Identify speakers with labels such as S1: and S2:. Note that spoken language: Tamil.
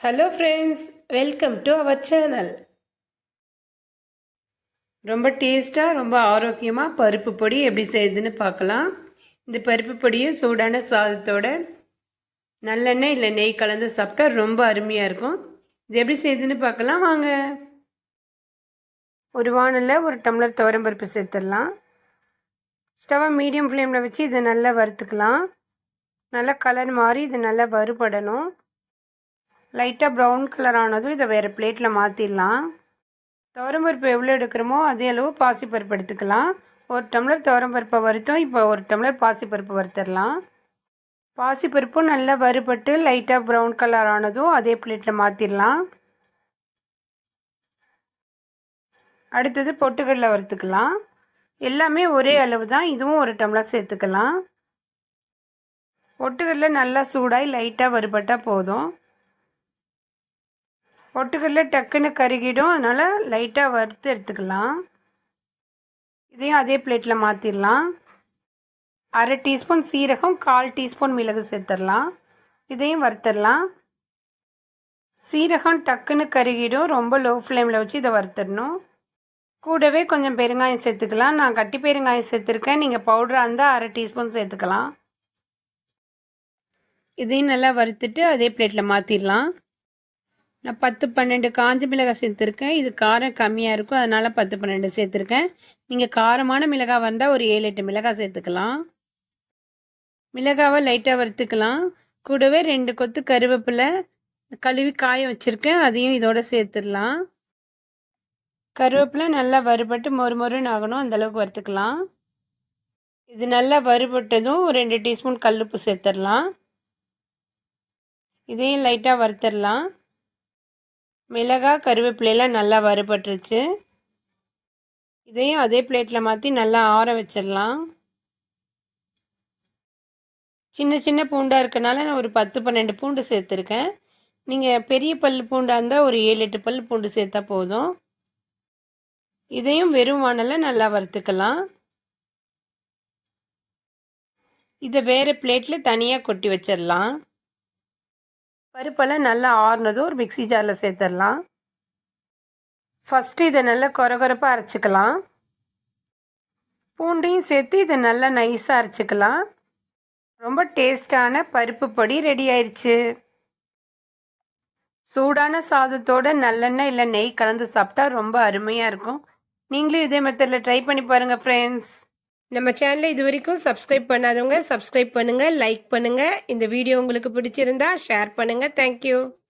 S1: Hello friends welcome to our channel ரொம்ப டேஸ்ட்டாக ரொம்ப ஆரோக்கியமாக பருப்பு பொடி எப்படி செய்யுதுன்னு பார்க்கலாம். இந்த பருப்பு பொடியை சூடான சாதத்தோட நல்லெண்ணெய் இல்லை நெய் கலந்து சாப்பிட்டா ரொம்ப அருமையாக இருக்கும். இது எப்படி செய்யுதுன்னு பார்க்கலாம் வாங்க. ஒரு வானலில் ஒரு டம்ளர் துவரம் பருப்பு சேர்த்துடலாம். ஸ்டவ்வை மீடியம் ஃப்ளேமில் வச்சு இதை நல்லா வறுத்துக்கலாம். நல்லா கலர் மாறி இது நல்லா வறுபடணும். லைட்டாக ப்ரௌன் கலர் ஆனதும் இதை வேறு பிளேட்டில் மாற்றிடலாம் துவரம்பருப்பு எவ்வளோ எடுக்கிறோமோ அதே அளவு பாசிப்பருப்பு எடுத்துக்கலாம். ஒரு டம்ளர் துவரம்பருப்பை வறுத்தோம் இப்போ ஒரு டம்ளர் பாசிப்பருப்பு வறுத்துடலாம். பாசிப்பருப்பும் நல்லா வறுபட்டு லைட்டாக ப்ரௌன் கலர் ஆனதும் அதே பிளேட்டில் மாற்றிடலாம் அடுத்தது பொட்டுக்கடலை வறுத்துக்கலாம். எல்லாமே ஒரே அளவு தான் இதுவும் ஒரு டம்ளர் சேர்த்துக்கலாம். பொட்டுக்கடலை நல்லா சூடாகி லைட்டாக வறுபட்டால் போதும். பொட்டுக்கடலை டக்குன்னு கருகிடும். அதனால் லைட்டாக வறுத்து எடுத்துக்கலாம். இதையும் அதே பிளேட்டில் மாற்றிடலாம் அரை டீஸ்பூன் சீரகம் கால் டீஸ்பூன் மிளகு சேர்த்துடலாம். இதையும் வறுத்துடலாம். சீரகம் டக்குன்னு கருகிடும். ரொம்ப லோ ஃப்ளேமில் வச்சு இதை வறுத்துடணும். கூடவே கொஞ்சம் பெருங்காயம் சேர்த்துக்கலாம். நான் கட்டி பெருங்காயம் சேர்த்துருக்கேன். நீங்கள் பவுடராக இருந்தால் அரை டீஸ்பூன் சேர்த்துக்கலாம். இதையும் நல்லா வறுத்துட்டு அதே பிளேட்டில் மாற்றிடலாம் நான் பத்து பன்னெண்டு காஞ்ச மிளகாய் சேர்த்துருக்கேன். இது காரம் கம்மியாக இருக்கும். அதனால் பத்து பன்னெண்டு சேர்த்துருக்கேன். நீங்கள் காரமான மிளகாய் வந்தால் ஒரு ஏழு எட்டு மிளகாய் சேர்த்துக்கலாம். மிளகாவை லைட்டாக வறுத்துக்கலாம். கூடவே ரெண்டு கொத்து கருவேப்பிலை கழுவி காய வச்சுருக்கேன். அதையும் இதோட சேர்த்துடலாம். கருவேப்பிலை நல்லா வறுபட்டு மொறு மொறுன்னு ஆகணும். அந்தளவுக்கு வறுத்துக்கலாம். இது நல்லா வறுபட்டதும் ஒரு ரெண்டு டீஸ்பூன் கல்லுப்பு சேர்த்துடலாம். இதையும் லைட்டாக வறுத்துடலாம். மிளகாய் கருவேப்பிலையெல்லாம் நல்லா வறுபட்டுருச்சு. இதையும் அதே பிளேட்டில் மாற்றி நல்லா ஆற வச்சிடலாம். சின்ன சின்ன பூண்டாக இருக்கனால நான் ஒரு பத்து பன்னெண்டு பூண்டு சேர்த்துருக்கேன். நீங்கள் பெரிய பல் பூண்டாக இருந்தால் ஒரு ஏழு எட்டு பல் பூண்டு சேர்த்தா போதும். இதையும் வெறும் வானலில் நல்லா வறுத்துக்கலாம். இதை வேறு பிளேட்டில் தனியாக கொட்டி வச்சிடலாம் பருப்பெல்லாம் நல்லா ஆறுனதும் ஒரு மிக்சி ஜாரில் சேர்த்துடலாம் ஃபஸ்ட்டு இதை நல்லா கொரகொரப்பாக அரைச்சிக்கலாம். பூண்டையும் சேர்த்து இதை நல்லா நைஸாக அரைச்சிக்கலாம். ரொம்ப டேஸ்டான பருப்பு பொடி ரெடி ஆயிடுச்சு சூடான சாதத்தோட நல்லெண்ணெய் இல்லை நெய் கலந்து சாப்பிட்டா ரொம்ப அருமையாக இருக்கும். நீங்களும் இதே மெத்தடில் ட்ரை பண்ணி பாருங்கள் ஃப்ரெண்ட்ஸ் நம்ம சேனலை இது வரைக்கும் சப்ஸ்கிரைப் பண்ணாதவங்க சப்ஸ்கிரைப் பண்ணுங்கள் லைக் பண்ணுங்கள் இந்த வீடியோ உங்களுக்கு பிடிச்சிருந்தா ஷேர் பண்ணுங்கள் தேங்க்யூ